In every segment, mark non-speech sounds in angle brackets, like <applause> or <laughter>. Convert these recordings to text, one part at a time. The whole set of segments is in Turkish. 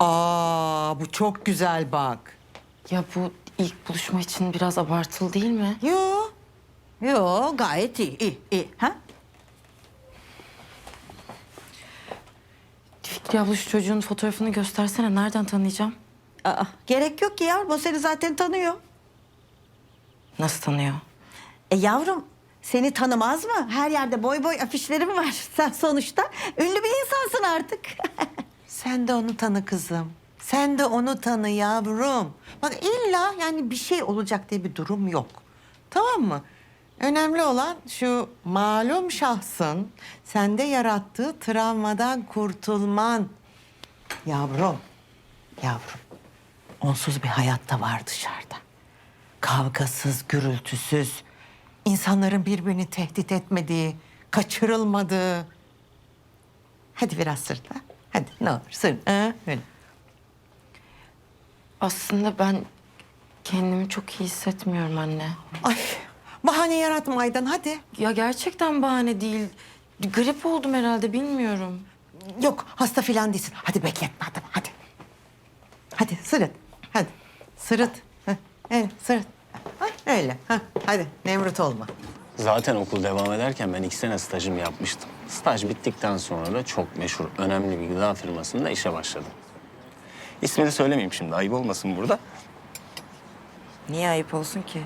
Aa bu çok güzel bak. Ya bu ilk buluşma için biraz abartılı değil mi? Yo. Yo gayet iyi iyi iyi. Ha? Fikri abla şu çocuğun fotoğrafını göstersene. Nereden tanıyacağım? Aa, gerek yok ki yavrum o seni zaten tanıyor. Nasıl tanıyor? E yavrum seni tanımaz mı? Her yerde boy boy afişlerim var. <laughs> Sen sonuçta ünlü bir insansın artık. <laughs> Sen de onu tanı kızım. Sen de onu tanı yavrum. Bak illa yani bir şey olacak diye bir durum yok. Tamam mı? Önemli olan şu malum şahsın sende yarattığı travmadan kurtulman. Yavrum, yavrum. Onsuz bir hayat da var dışarıda. Kavgasız, gürültüsüz, insanların birbirini tehdit etmediği, kaçırılmadığı. Hadi biraz sırtla. Hadi ne olur sırt. Ha, öyle. Aslında ben kendimi çok iyi hissetmiyorum anne. Ay bahane yaratma Aydan hadi. Ya gerçekten bahane değil. Grip oldum herhalde bilmiyorum. Yok hasta filan değilsin. Hadi bekletme adamı hadi. Hadi sırıt. Hadi sırıt. Heh, evet sırıt. Ha, öyle. Ha, hadi Nemrut olma. Zaten okul devam ederken ben iki sene stajımı yapmıştım. Staj bittikten sonra da çok meşhur, önemli bir gıda firmasında işe başladım. İsmini söylemeyeyim şimdi, ayıp olmasın burada. Niye ayıp olsun ki?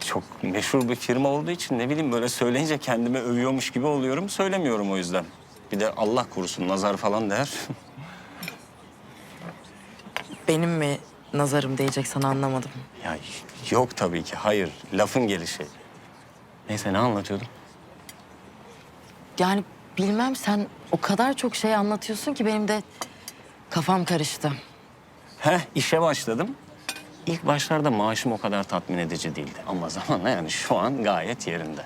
Çok meşhur bir firma olduğu için ne bileyim böyle söyleyince kendimi övüyormuş gibi oluyorum. Söylemiyorum o yüzden. Bir de Allah korusun nazar falan der. <laughs> Benim mi nazarım değecek sana anlamadım. ya yok tabii ki, hayır. Lafın gelişi. Neyse ne anlatıyordum? Yani bilmem sen o kadar çok şey anlatıyorsun ki benim de kafam karıştı. Heh, işe başladım. İlk başlarda maaşım o kadar tatmin edici değildi. Ama <laughs> zamanla yani şu an gayet yerinde.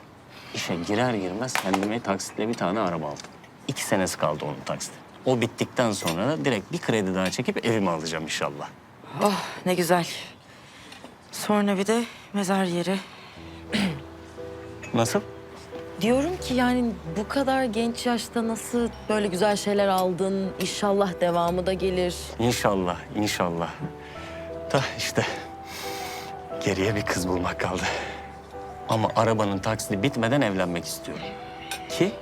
İşe girer girmez kendime taksitle bir tane araba aldım. İki senesi kaldı onun taksiti. O bittikten sonra da direkt bir kredi daha çekip evimi alacağım inşallah. Oh ne güzel. Sonra bir de mezar yeri. Nasıl? Diyorum ki yani bu kadar genç yaşta nasıl böyle güzel şeyler aldın? İnşallah devamı da gelir. İnşallah, inşallah. Da işte geriye bir kız bulmak kaldı. Ama arabanın taksidi bitmeden evlenmek istiyorum. Ki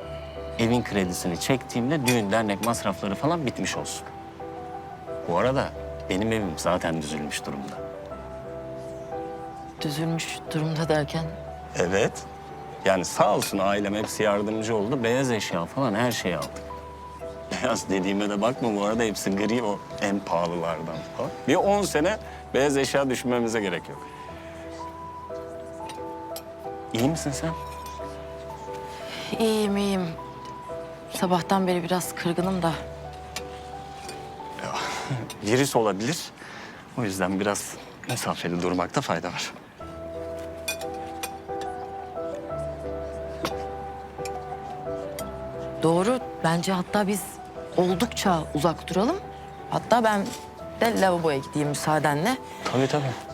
evin kredisini çektiğimde düğün dernek masrafları falan bitmiş olsun. Bu arada benim evim zaten düzülmüş durumda. Düzülmüş durumda derken. Evet. Yani sağ olsun ailem hepsi yardımcı oldu. Beyaz eşya falan her şeyi aldık. Beyaz dediğime de bakma bu arada hepsi gri o en pahalılardan falan. Bir 10 sene beyaz eşya düşünmemize gerek yok. İyi misin sen? İyiyim iyiyim. Sabahtan beri biraz kırgınım da. <laughs> Virüs olabilir. O yüzden biraz mesafeli durmakta fayda var. Doğru. Bence hatta biz oldukça uzak duralım. Hatta ben de lavaboya gideyim müsaadenle. Tabii tabii.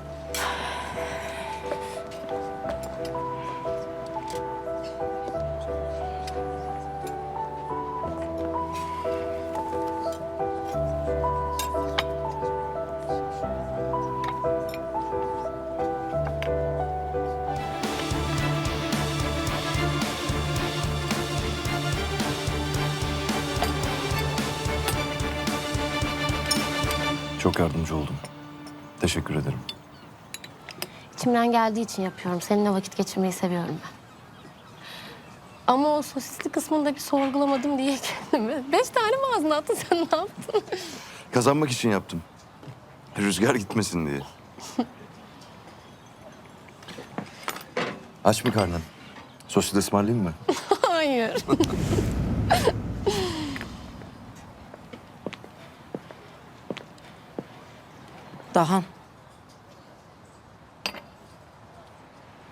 Çok yardımcı oldun. Teşekkür ederim. İçimden geldiği için yapıyorum. Seninle vakit geçirmeyi seviyorum ben. Ama o sosisli kısmını da bir sorgulamadım diye kendimi. <laughs> Beş tane mi ağzına attın sen ne yaptın? Kazanmak için yaptım. Rüzgar gitmesin diye. <laughs> Aç mı karnın? Sosis ısmarlayayım mı? Hayır. <laughs> Dahan.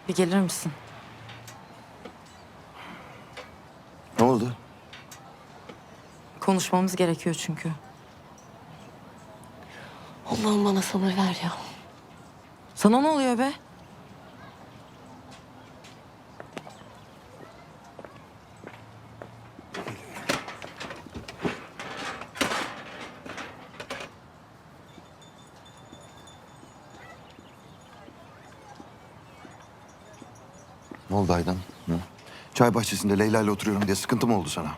Bir gelir misin? Ne oldu? Konuşmamız gerekiyor çünkü. Allah'ım bana sabır ver ya. Sana ne oluyor be? Ne oldu Aydan? Hı? Çay bahçesinde Leyla ile oturuyorum diye sıkıntı mı oldu sana?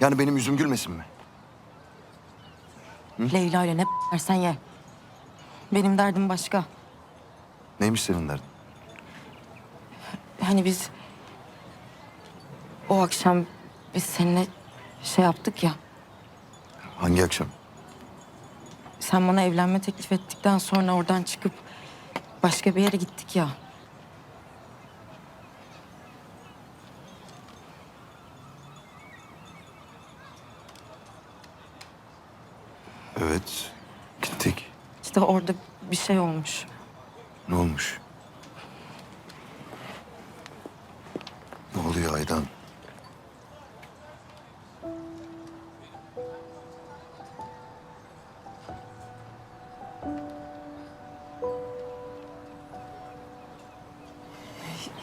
Yani benim yüzüm gülmesin mi? Leyla ile ne versen ye. Benim derdim başka. Neymiş senin derdin? Hani biz o akşam biz seninle şey yaptık ya. Hangi akşam? Sen bana evlenme teklif ettikten sonra oradan çıkıp başka bir yere gittik ya. Evet. Gittik. İşte orada bir şey olmuş. Ne olmuş? Ne oluyor Aydan?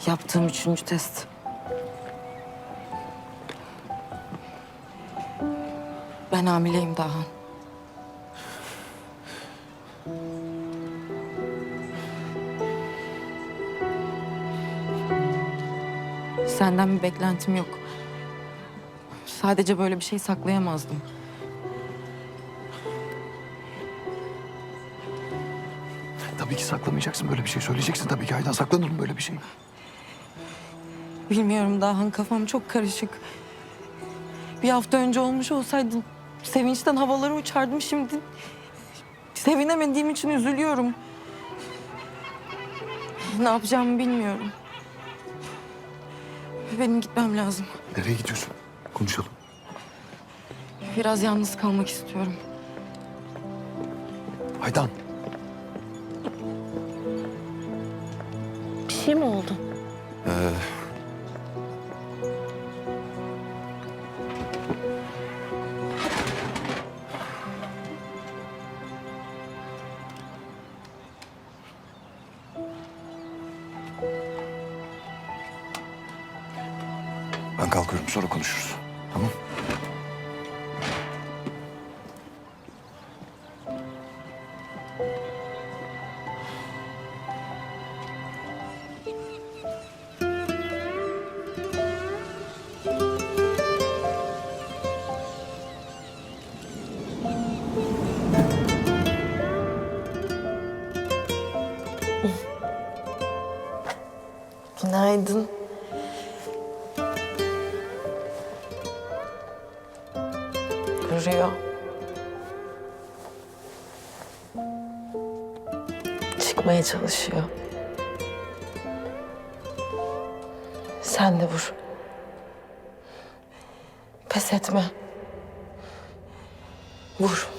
Yaptığım üçüncü test. Ben hamileyim daha. Senden bir beklentim yok. Sadece böyle bir şey saklayamazdım. Tabii ki saklamayacaksın böyle bir şey. Söyleyeceksin tabii ki Aydan. Saklanır mı böyle bir şey? Bilmiyorum Dahan kafam çok karışık. Bir hafta önce olmuş olsaydı sevinçten havalara uçardım şimdi. Sevinemediğim için üzülüyorum. Ne yapacağımı bilmiyorum. Benim gitmem lazım. Nereye gidiyorsun? Konuşalım. Biraz yalnız kalmak istiyorum. Aydan. Bir şey mi oldu? Ben kalkıyorum sonra konuşuruz. Tamam. Günaydın. Rüya. Çıkmaya çalışıyor. Sen de vur. Pes etme. Vur.